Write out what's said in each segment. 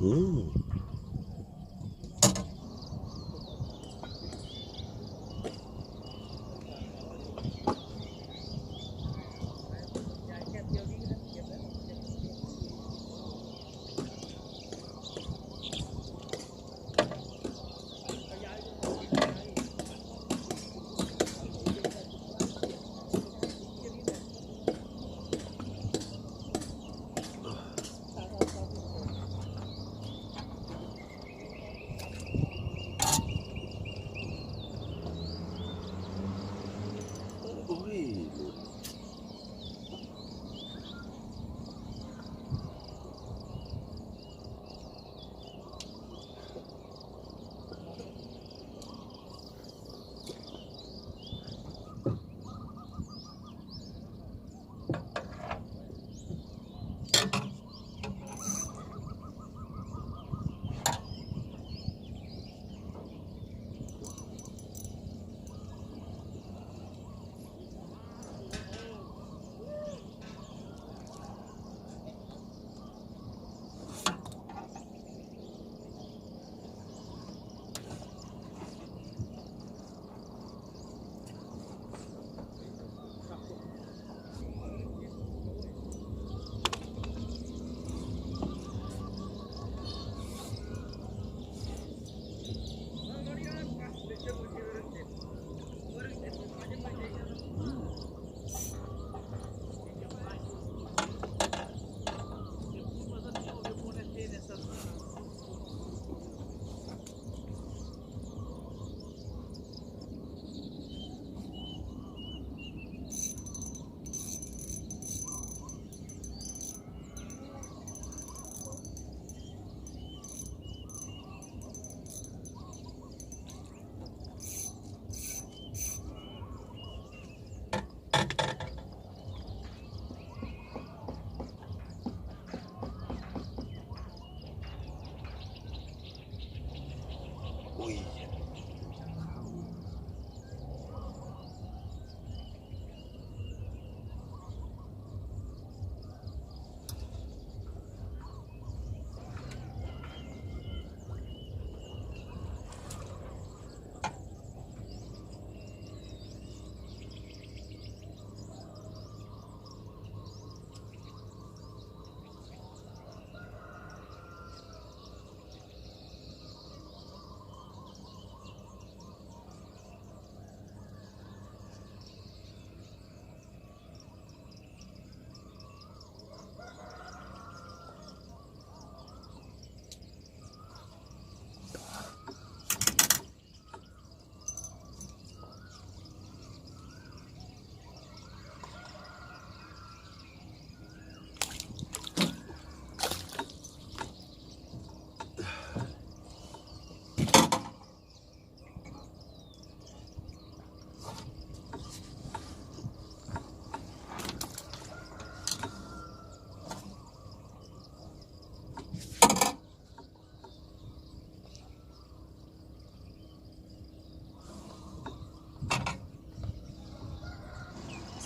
อื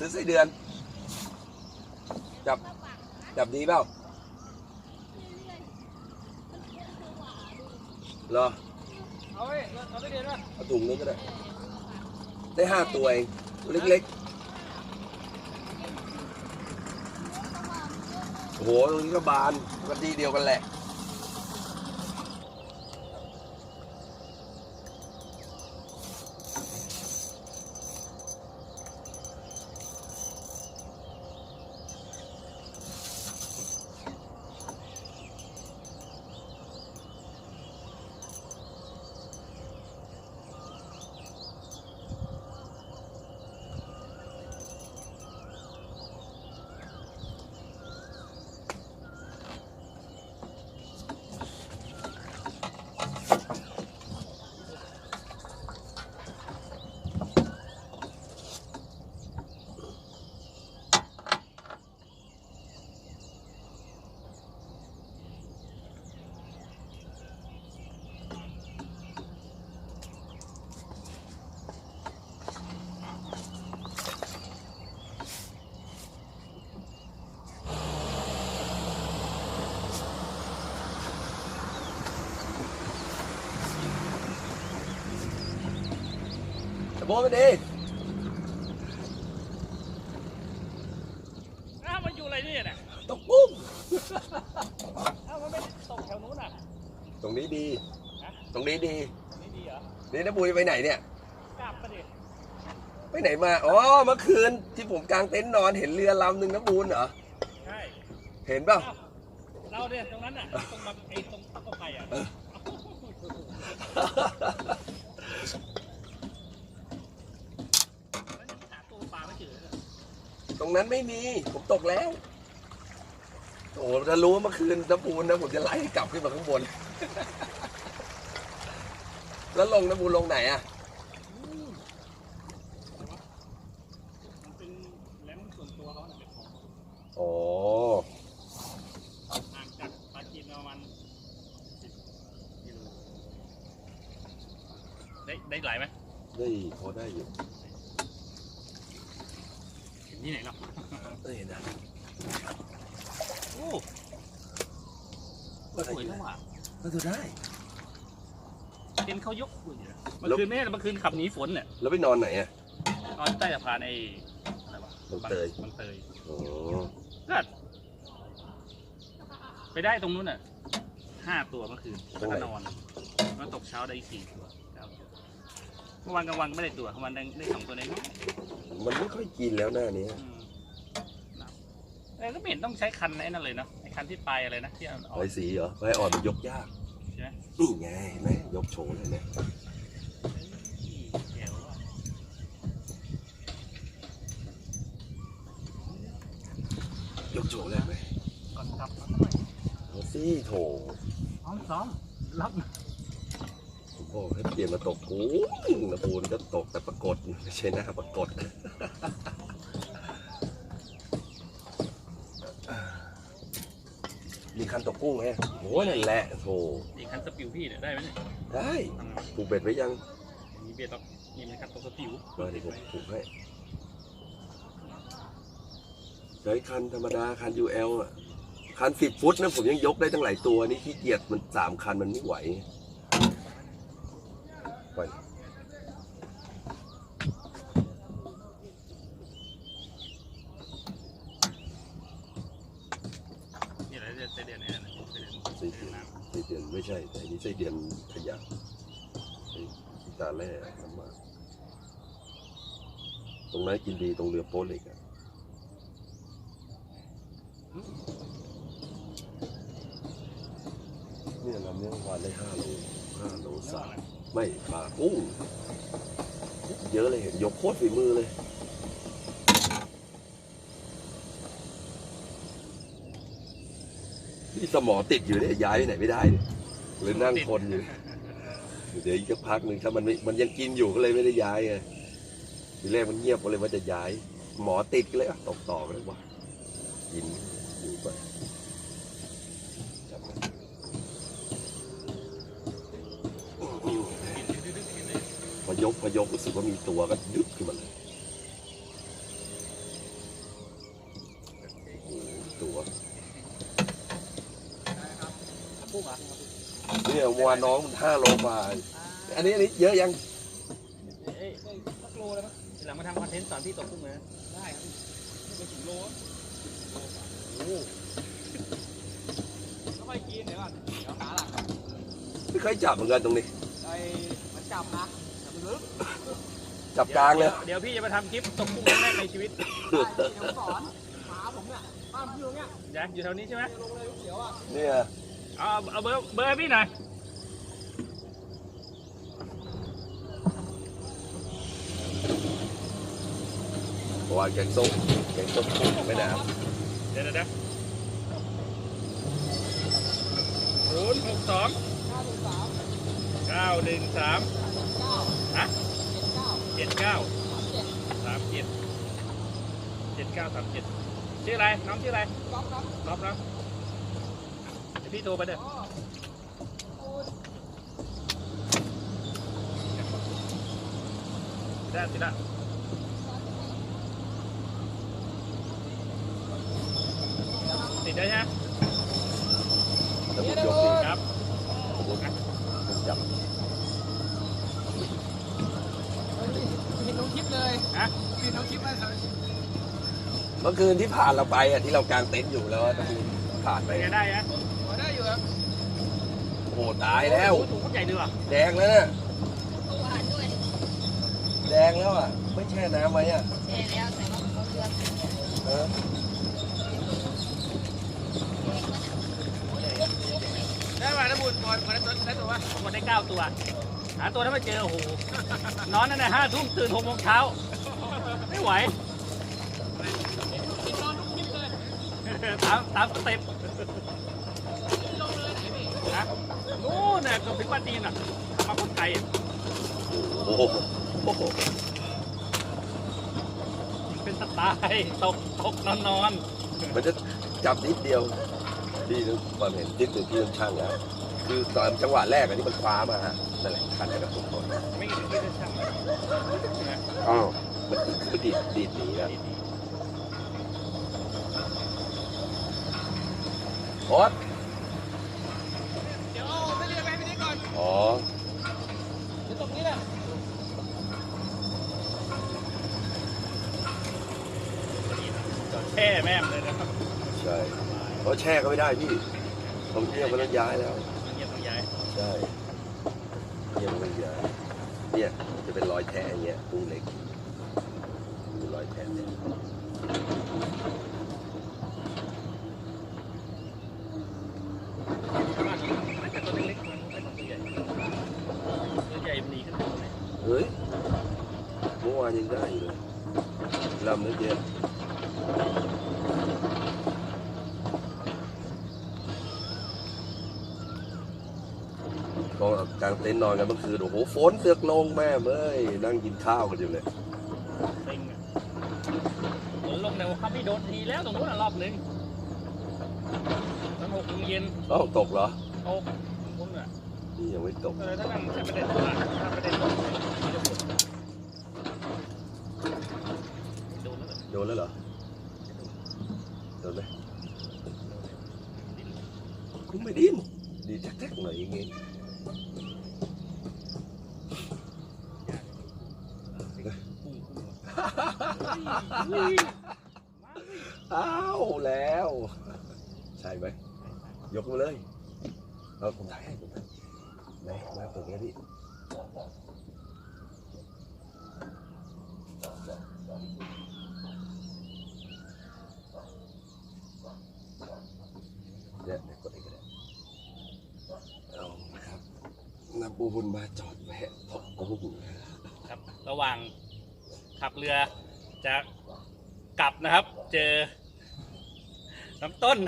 ซื้อไส้เดือน จับ จับดีเปล่าเหรอเอาไว้เอาไปเดี๋ยวนะเอาถุงนี้ก็ได้ ได้ห้าตัวเองตัวเล็กๆโอ้โหตรงนี้ก็บานก็ดีเดียวกันแหละ โบทไปดิอ้าวมันอยู่อะไรเนี่ยเนี่ยตกปุ้งอ้าวมันไม่ตกแถวนู้นอะตรงนี้ดีฮะตรงนี้ดีนี่ดีเหรอนี่นะบุยไปไหนเนี่ย กลับมาดิไปไหนมา อ๋อ เมื่อคืนที่ผมกางเต็นท์นอนเห็นเรือลำหนึ่งนะบูนเหรอ ใช่เห็นเปล่าอ้าวเราเนี่ยตรงนั้นอะตรงมาไอ้ตรงตรงไปอะแล้วจะหาตัวปลาไม่เจอเลย ตรงนั้นไม่มี ผมตกแล้ว โอ้ถ้ารู้ว่าเมื่อคืนน้ำปูนนะผมจะไล่กลับขึ้นมาข้างบน แล้วลงน้ำปูนลงไหนอะ มันเป็นแหลมส่วนตัวเขาเนี่ยเป็นของ โอ้ ห่างจากปลาจีนประมาณสิบกิโลได้ได้หลายไหม ได้พอได้อยู่ เห็นที่ไหนเนาะ เอ้ยนะ โอ้สวยจังหวะ ก็จะได้ เห็นเขายกอยู่เนี่ยเมื่อคืนไม่ใช่เมื่อคืนขับหนีฝนเนี่ยแล้วไปนอนไหนอะนอนใต้สะพานไอ้อะไรวะบางเตยบางเตยโอ้ก็ไปได้ตรงนู้นน่ะห้าตัวเมื่อคืนแล้วก็นอนแล้วตกเช้าได้อีกสี่ตัวเก้าตัวเมื่อวานกลางวันก็ไม่ได้ตัวกลางวันได้ได้สองตัวเองมันไม่ค่อยกินแล้วหน้านี้อืมนะเออก็ไม่เห็นต้องใช้คันไอ้นั่นเลยเนาะไอ้คันที่ปลายอะไรนะที่เอาเอาไอ้สีเหรอไอ้อ่อนมันยกยากใช่ไหมนี่ไงเห็นไหมยกโชว์เลยเนี่ย เจ๋วอะ ยกโชว์เลยไหมก่อนกลับเอาเอาสิโถซ้อมซ้อมรับผมบอกให้เปลี่ยนมาตกปูนนะปูนก็ตกแต่ปรากฏไม่ใช่หน้าปรากฏมีคันตกกุ้งไหมโอ้ยนั่นแหละโถอีกคันสปิวพี่เนี่ยได้ไหมเนี่ยได้ทำไงวะผูกเบ็ดไว้ยังมีเบียร์ต้องนี่มันคันตัวสปิวมาเดี๋ยวผมผูกให้ ใช้คันธรรมดาคัน UL อะคันสิบฟุตนะผมยังยกได้ตั้งหลายตัวนี่ขี้เกียจมันสามคันมันไม่ไหวไปนี่อะไรเนี่ยไส้เดือนเนี่ยนะไส้เดือนไส้เดือนไส้เดือนไม่ใช่แต่นนี้ไส้เดือนขยะไอ้ตาแร่น้ำมันตรงนั้นกินดีตรงเรือโป๊เล็กอะ เนี่ยลำนี้วานได้ห้าโลห้าโลสามไม่ปลากุ้งเยอะเลยเห็นยกโคตรฝีมือเลยนี่สมอติดอยู่เนี่ยย้ายไปไหนไม่ได้เนี่ยหรือนั่งคนอยู่ เดี๋ยวอีกสักพักหนึ่งถ้ามันไม่มันยังกินอยู่ก็เลยไม่ได้ย้ายไงทีแรกมันเงียบก็เลยว่าจะย้าย หมอติดก็เลยตกต่อไปเลยว่ากิน อยู่ไปจับมันพอยกพอยกรู้สึกว่ามีตัวก็ดึ๊บขึ้นมาเลยโอ้ตัวเนี่ยวัวน้องมันห้าโลกว่าอันนี้อันนี้เยอะยังสักโลเลยมั้ยหลังมาทำคอนเทนต์สอนพี่ตกกุ้งเลยได้ครับไม่ไปถึงโล อะโอ้โหแล้วไปกินเดี๋ยวก่อนเดี๋ยวหาหลักไม่เคยจับเหมือนกันตรงนี้ ไอ้มันจับนะแต่มันลึกจับกลางเลย เดี๋ยวพี่จะมาทำคลิปตกกุ้งครั้งแรกในชีวิตเดี๋ยวสอนหมาผมเนี่ยบ้านพี่ตรงเนี้ยอยากอยู่แถวนี้ใช่ไหมลงเลยลูกเขียวอะเนี่ยเอาเอาเบอร์เบอร์ให้พี่หน่อยเพราะว่าแกงส้มแกงส้มกุ้งไม่น้เดี๋ยว เดี๋ยวเดี๋ยวศูนย์หกสองเก้าหนึ่งสามเก้าหนึ่งสามเก้าฮะเจ็ดเก้าเจ็ดเก้าสามเจ็ดเจ็ดเก้าสามเจ็ดชื่ออะไร น้องชื่ออะไรก๊อฟครับรอบนะเดี๋ยวพี่โทรไปเด้อได้สิละติด ได้ใช่ไหมำแล้วผมยกสิครับผมผมจับเฮ้ยปิดเอาคลิปไว้ครับเมื่อคืนที่ผ่านเราไปอะที่เรากางเต็นท์อยู่แล้วตะบูนผ่านไปเป็นไงได้ฮะพอได้อยู่ครับโอ้โหตายแล้วโอ้โหถุงใหญ่ดีว่ะแดงแล้วน่ะแดงแล้วอะไม่แช่น้ำไว้อะแช่แล้วแต่ว่าเขาเลือกเออ ได้มาแล้วบุญบอลมาได้ตัวได้ตัววะหมดได้เก้าตัว หาตัวนั้นไม่เจอโอ้โหนอนนั่นน่ะห้าทุ่มตื่นหกโมงเช้า ไม่ไหวนอนทุกคลิปเลยตามตามสเต็ปนะนู่นน่ะก็ถึงบ้านจีนอะมาคนไกลอะโอ้โหเป็นสไตล์ตกตกนอนนอนมันจะจับนิดเดียวพี่นึกความเห็นนิดหนึ่งที่ต้องช่างนะ คือตอนจังหวะแรกอันนี้มันคว้ามาฮะนั่นแหละคันได้กับทุกคนไม่ถึงไม่ได้ช่างนะอ้าวมันคือดีดดีดหนีนะโอ๊ตเดี๋ยวเอาไม่เรียกไปไม่ได้ก่อนอ๋อเดี๋ยวตรงนี้แหละแช่แม่มเลยนะครับ ใช่เพราะแช่ก็ไม่ได้พี่ต้องเที่ยวก็ต้องย้ายแล้ว เงียบต้องย้ายใช่เยี่ยมเลยย้ายเนี่ยจะเป็นรอยแท้อย่างเงี้ยกุ้งเล็กเป็นรอยแท้เนี่ยแต่ตัวเล็กๆมันไม่ต้องตัวใหญ่ตัวใหญ่มันหนีขึ้นมาเลยเฮ้ยเมื่อวานยังได้อยู่เลยลำนึกเยอะ กลางเต็นท์นอนกันเมื่อคืนโอ้โหฝนเสือกลงแม่เอ้ยนั่งกินข้าวกันอยู่เลยเต็งอะฝนลงในวันไม่โดนทีแล้วตรงนู้นอะรอบหนึงตอนหกโมงเย็นเอ้าตกเหรอตกพุ่นอะนี่ยังไม่ตก เออถ้านั่งถ้าไม่ได้ตกอะถ้าไม่ได้ตกไม่ได้ตกโดนแล้วเหรอโดนแล้วเหรอโดนไหมคุณไม่ดิ้นดีแท็กๆหน่อยอย่างงี้ พุ่งพุ่ง อ้าสิอ้าวแล้ว ใช่ไหมยกมาเลยเอาผมถ่ายให้ผมถ่ายไหนมาตรงนี้พี่เนี่ยเดี๋ยวกดอีกก็ได้เอาละครับนาบูบุญมาจอดแวะถกกุ้งครับ ระหว่างขับเรือ จะกลับนะครับ เจอ น้ำต้น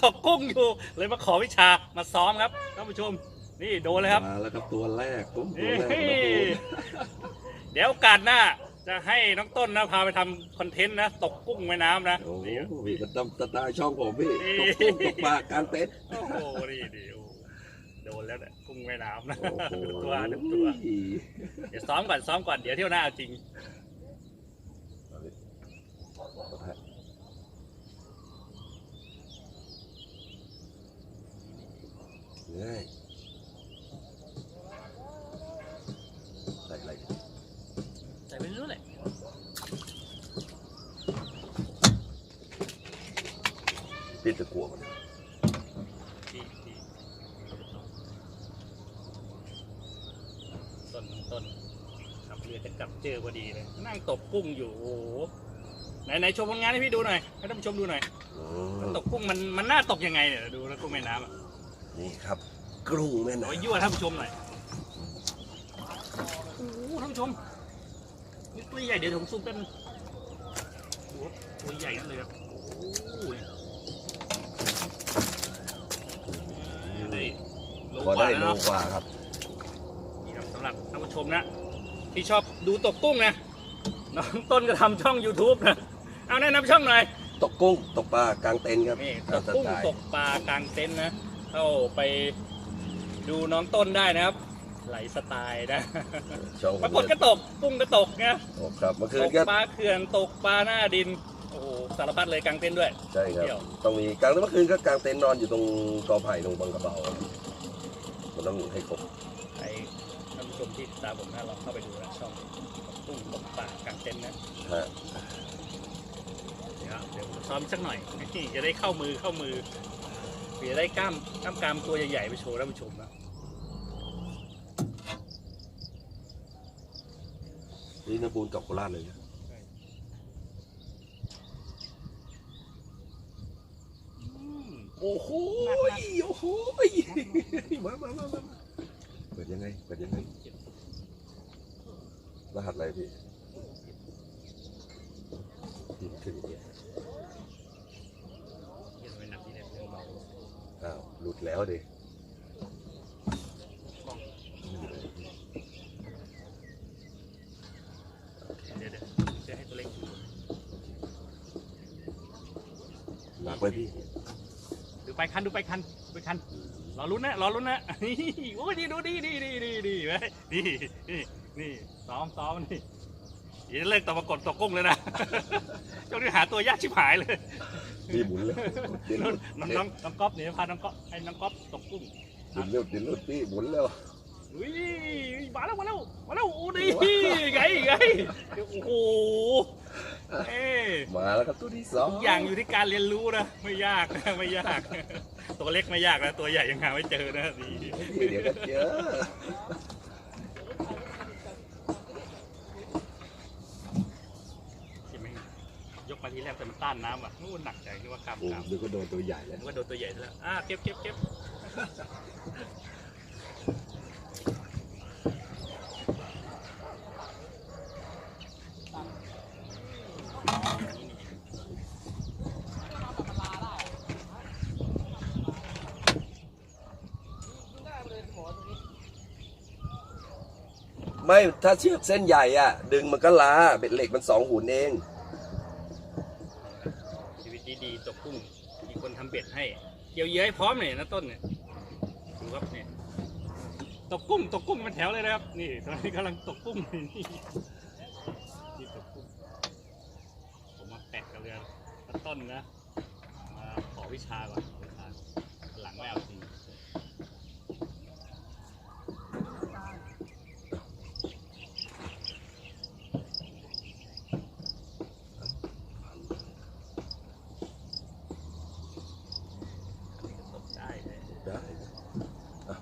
ตกกุ้งอยู่เลยมาขอวิชามาซ้อมครับท่านผู้ชม นี่โดนเลยครับ มาแล้วครับตัวแรกตุ้มตัวเฮ้แรกของนาบูยเดี๋ยวโอกาสหน้า จะให้น้องต้นนะพาไปทำคอนเทนต์นะ ตกกุ้งแม่น้ำนะ โอ้โหนี่พี่ก็ต้องสไตล์ช่องผมพี่นี่ตกกุ้งตกปลาการเต็นท์โอ้โหนี่ดิโอ้โดนแล้วเนี่ยกุ้งแม่น้ำนะโอ้โหตัวทุกตัว เดี๋ยวซ้อมก่อนซ้อมก่อนเดี๋ยวเที่ยวหน้าเอาจริง ง่ายใส่อะไรใส่ไปเรื่อยเลยพี่จะกลัวมันต้นต้นขับเรือจะกลับเจอพอดีเลย นั่งตกกุ้งอยู่โอ้ ไหนไหนโชว์ผลงานให้พี่ดูหน่อยให้ท่านผู้ชมดูหน่อยอืมันมตกกุ้งมันมันน่าตกยังไงเนี่ยดูแล้วกุ้งแม่น้ำอะนี่ครับกรุ้งแม่เอาไว้น้ำยั่วท่านผู้ชมหน่อยโอ้โหท่านผู้ชมนี่ตัวใหญ่เดี๋ยวผมซูมเป็นโอ้โหตัวใหญ่กันเลยครับโอ้โหได้โลพอกว่าได้แล้วโลเนาะกว่าครับ นี่ครับสำหรับท่านผู้ชมนะที่ชอบดูตกกุ้งนะน้องต้นก็ทำช่อง YouTube นะ เอาแนะนำช่องหน่อย ตกกุ้งตกปลากลางเต็นท์ครับนี่ตตามกสกุ้งไตล์ตกปลากลางเต็นท์นะ เข้าไปดูน้องต้นได้นะครับ ไหลสไตล์นะช่องผปรามกฏก็ตกกุ้งก็ตกนะตกครับเมื่อคืตนกก็ปลาเขื่อนตกปลาหน้าดินโอ้โหสารพัดเลยกลางเต็นท์ด้วย ใช่ครับเที่ยวต้องมีกลางเมื่อคืนก็กลางเต็นท์นอนอยู่ตรงกอไผ่ตรงบังกระเบามันต้องให้ครบไปท่านผู้ชชมที่ติดตามผมนะลองเข้าไปดูนะช่องตุ้งตกปลากลางเต็นท์นะ ฮะเดี๋ยวเดี๋ยวซ้อมสักหน่อยนี่จะได้เข้ามือเข้ามือเผื่อได้กล้ามกล้ามกรามตัวใหญ่ๆไปโชว์ท่านผู้ชมนะนี่นะบูนกับโคราชเลยนะโอ้โหโอ้โหมามามามาเปิดยังไงเปิดยังไงรหัสอะไรพี่ที่มันขึ้นอย่างเงี้ย เห็นไว้หนักที่เนี่ยเบา อ้าว หลุดแล้วดิเดี๋ยวเดี๋ยวจะให้ตัวเล็กดูหนักไปพี่ดูไปคันดูไปคันไปคันรอลุ้นนะรอลุ้นนะนี่โอ้ยดีดูดีดีดีดีดีไว้ยนี่นี่นี่ซ้อมซ้อมนี่เดี๋ยวเลิกตบปรากฏตกกุ้งเลยนะช่วงนี้หาตัวยากชิบหายเลย พี่หมุนเลยเดี๋ยวหน้ลุองดน้องน้องน้องก๊อฟเนี่ยพาน้องก๊อฟไอ้น้องก๊อฟตกกุ้งเดี๋ยวหลุดเดี๋ยวหลุดพี่หมุนแล้วอุ้ยมาแล้วมาแล้วมาแล้วโอ้ดีไงไงโอ้โหเอ้ยมาแล้วครับตัวที่สองทุกอย่างอยู่ที่การเรียนรู้นะไม่ยากนะไม่ยาก ตัวเล็กไม่ยากนะตัวใหญ่ยังหาไม่เจอนะดี เดี๋ยวก็เจอ ใช่ไหม ยกมาทีแรกแต่มันต้านน้ำอะนู่นหนักใจนึกว่ากำโอ้กำเดี๋ยวก็โดนตัวใหญ่แล้วนึกว่าโดนตัวใหญ่ซะแล้วอะเก็บเก็บเก็บดูหน้ามันเลยหมอตัวนี้ไม่ถ้าเชือกเส้นใหญ่อะ ดึงมันก็ลาเบ็ดเหล็กมันสองหุ่นเอง ชีวิตดีๆต กกุ้ง มีคนทำเบ็ดให้ เกี่ยวเยอะให้พร้อมเลยนะต้นเนี่ย ดูครับเนี่ย ตกกุ้ง ตกกุ้งเป็นแถวเลยนะครับ นี่ตอนนี้กำลังตกกุ้งนี่นี่ตกกุ้ง ผมมาแปะกับเรือต้นนะ มาขอวิชาก่อนขอวิชาหลังไม่เอาจริง ตกได้เลย ได้อะ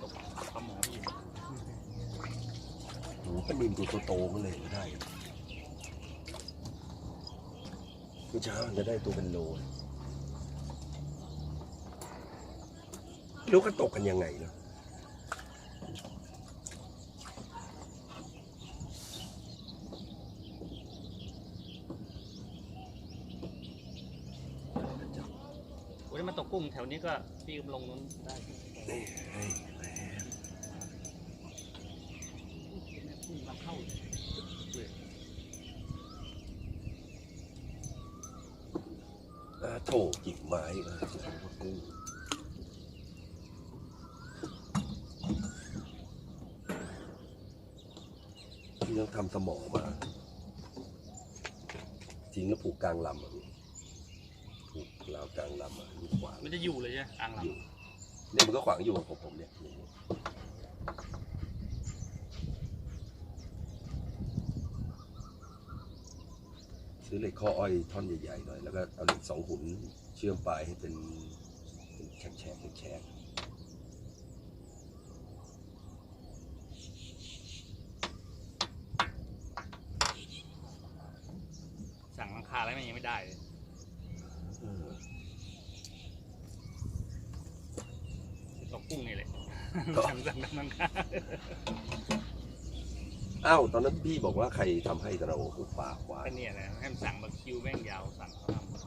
ตกปลาหมอพี่ โอ้โหปลานิน ตัวโตๆมันเลยไม่ได้เมื่อเช้ามันจะได้ตัวเป็นโลเลยไม่รู้กันตกกันยังไงเนาะโอ้ยมาตกกุ้งแถวนี้ก็พี่ลงนู้นได้ นี่เฮ้ยแหม กุ้งมาเข้าเลย อ่า โถจิกไม้เออจะทำว่ากู้พี่ต้องทำสมอมาทิ้งแล้วผูกกลางลำอะพี่ผูกราวกลางลำอะนี่ขวางมันจะอยู่เลยใช่ไหมอ่างอยู่ลำเนี่ยมันก็ขวางอยู่ของผมเนี่ย ซื้อเหล็กข้ออ้อยท่อนใหญ่ๆหน่อย แล้วก็เอาเหล็กสองหุ่นเชื่อมปลายให้เป็นเป็นแฉกแฉกแฉกสั่งหลังคาแล้วมันยังไม่ได้เลยเออตกกุ้งนี่แหละสั่งสั่งหลังคา อ้าวตอนนั้นพี่บอกว่าใครทำให้แต่เราหุบปากขวาก็เนี่ยนะให้มันสั่งมาคิวแม่งยาวสั่งเขาท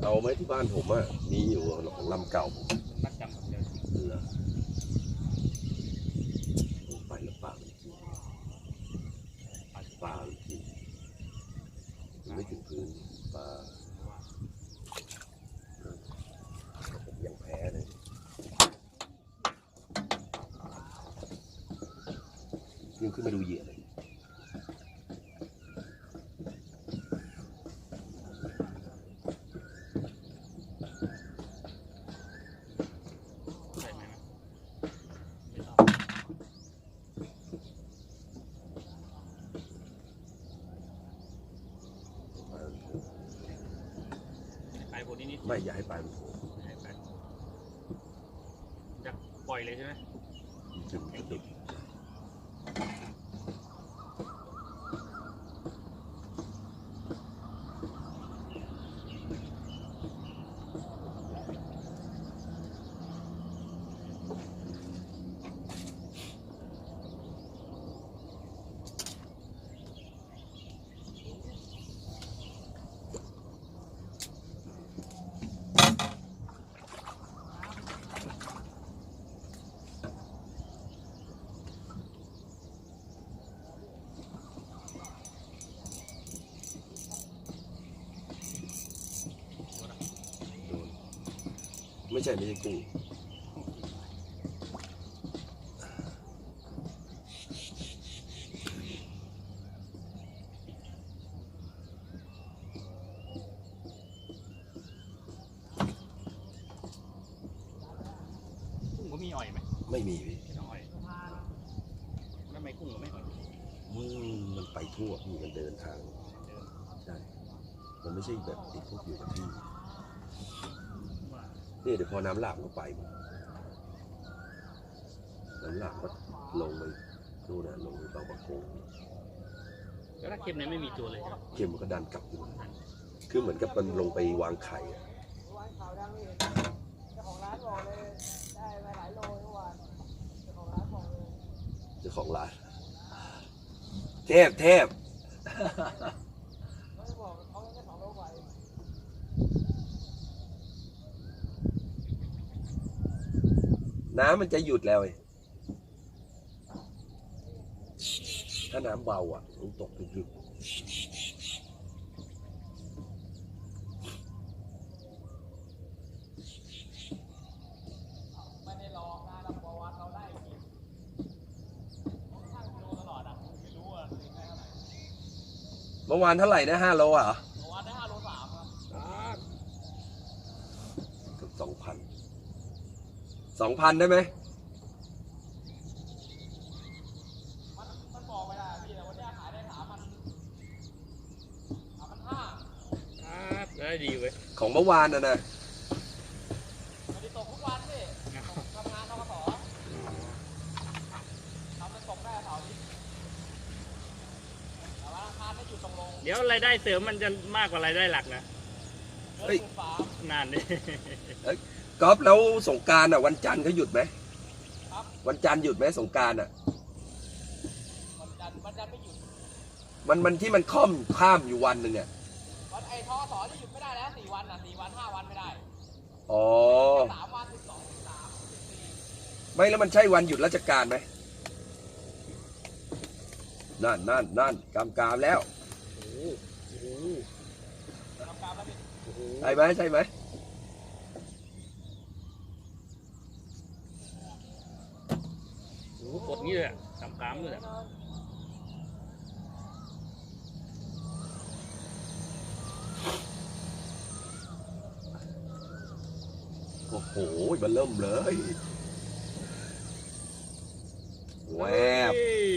เอาไหมที่บ้านผมอะมีอยู่ของลำเก่าผมำมัดจำผมเดียว เหรอไปแล้วปากมันกิน ปลา ปลามันกินมันไม่ถึงพื้นปลาผมยังแพ้เลยยังขึ้นมาดูเหยื่อเลย ใส่ไหม นิด ไม่อย่าให้ปลายมันโผล่ให้ไปจะปล่อยเลยใช่ไหม ไม่ใช่ไม่ใช่กุ้ง กุ้งก็มีอ่อยไหม ไม่มีพี่ ไม่ต้องอ่อยแล้วทำไมกุ้งก็ไม่อ่อย อืมมันไปทั่วพี่มันเดินทาง เดิน ใช่ มันไม่ใช่แบบไอ้พวกอยู่กับที่ ว่า นี่เดี๋ยวพอน้ำหลากก็ไปหมดน้ำหลากก็ลงไปนู่นน่ะลงไปบางประกงแล้วถ้าเค็มเนี่ยไม่มีตัวเลยใช่ไหมเข็มมันก็ดันกลับขึ้นมาคือเหมือนกับมันลงไปวางไข่อะวันข่าวดังนี่เจ้าของร้านบอกเลยได้ม น้ำมันจะหยุดแล้วไอ้ถ้าน้ำเบาอะมันตกดึกไม่ได้ลองนะเราบอกว่าเราได้กินผมช่างกิโลตลอดอะไม่รู้อะถึงได้เท่าไหร่ๆเมื่อวานเท่าไหร่นะห้าโลอะเมื่อวานได้ห้าโลสามครับเกือบสองพัน สองพันได้ไหมมันมันบอกไม่ได้พี่แต่วันนี้ขายได้สามพันสามพันห้าครับได้ดีเว้ยของเมื่อวานน่ะนะไม่ได้ตกทุกวันพี่ทำงานทกสทำเป็นตกได้เสาร์อาทิตย์แต่วันอังคารไม่หยุดตรงลงเดี๋ยวรายได้เสริมมันจะมากกว่า รายได้หลักนะเฮ้ยฟ้านานดิ ก๊อฟแล้วสงกรารอะ วันจันทร์เขาหยุดไหมครับวันจันทร์หยุดไหมสงกรารอะ วันจันทร์วันจันทร์ไม่หยุด มันมันที่มันค่อมข้ามอยู่วันหนึ่งอะวันไอ้ทอสอที่หยุดไม่ได้แล้วสี่วันอะสี่วันห้าวันไม่ได้อ๋อสามวันสิบสองสิบสามสิบสี่ไม่แล้วมันใช่วันหยุดราชการไหมนั่นนั่นนั่นกำกามแล้วโอ้โหทำการแล้วพี่โอ้โหใช่ไหมใช่ไหม โอ้โห กดงี้เลยอะกำกามเลยอะโอ้โหมันเริ่มเลยแวบ เฮ้ย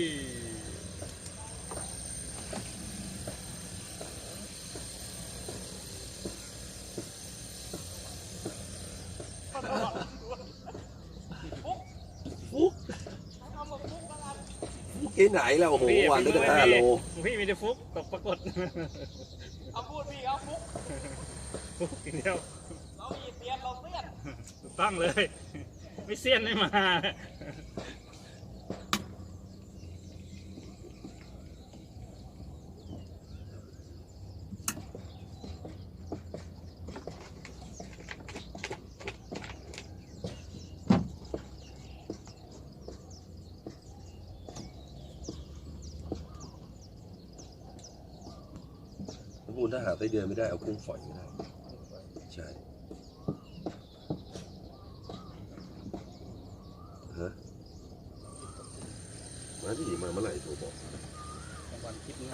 ฟุก ทำแบบฟุกแล้วกัน ฟุก ที่ไหนแล้วโอ้โหวันได้ตั้งห้าโลพี่มีแต่ฟุกตกปรากฏเอาพูดพี่เอาฟุกฟุกอย่างเดียวเรามีเตียนเราเตี้ยนถูกต้องเลย ไม่เสี้ยนไม่มา ไส้เดือนไม่ได้เอากุ้งฝอยก็ได้ใช่ฮะมาที่มาเมื่อไหร่โทรบอกวันคิดนี้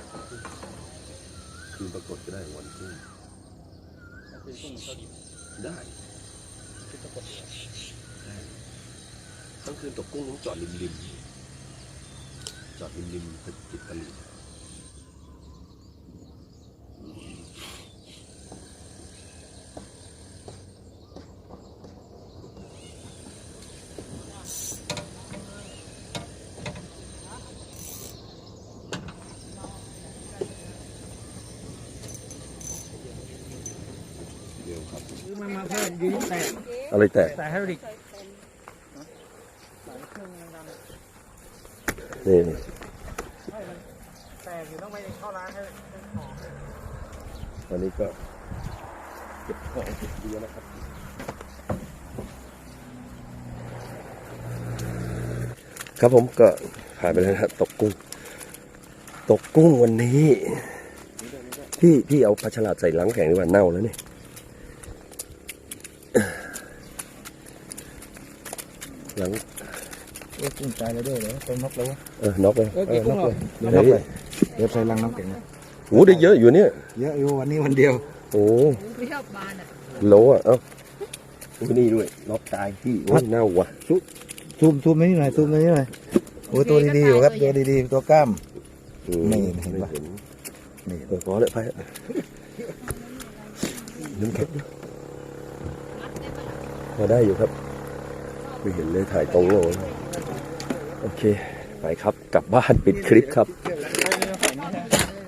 คืนปรากฏก็ได้วันขึ้นคือกุ้งเขาดิบได้คือปรากฏเลยได้ต้องคืนตกกุ้งต้องจอดริมริมๆจอดริมริมๆติดติดตลิ่ง ซื้อมามาเพิ่ม ยืนแตกอะไรแตกสายไฮดริกนี่นี่แตกอยู่ต้องไปเข้าร้านให้ของตอนนี้ก็เก็บของเก็บเรือนะครับครับผมก็ผ่านไปแล้วนะครับตกกุ้ง ตกกุ้งวันนี้ พี่พี่เอาปลาฉลาดใส่ลังแข็งดีกว่าเน่าแล้วเนี่ย หลังโอ้กุ้งตายแล้วด้วยเหรอต้มนกแล้วเออน็อกเลยเออกี่กุ้งเหรอเดี๋ยวเลยเดี๋ยวใส่ลังน้ำแข็งโอ้ได้เยอะอยู่เนี่ยเยอะอยู่วันนี้วันเดียวโอ้ไม่ชอบบานอะโลอะเอ้าอุ้ยนี่ด้วยน็อกตายพี่โอ้ยเน่าว่ะซูมซูมนี้หน่อยซูมนี้หน่อยโอ้ตัวดีๆอยู่ครับตัวดีๆตัวกล้ามอืมไม่เห็นไม่ปะเห็นนี่เออพอเลยไปน้ำแข็งพอได้อยู่ครับ ไม่เห็นเลยถ่ายตรงโลโอเค ไปครับ กลับบ้านปิดคลิปครับ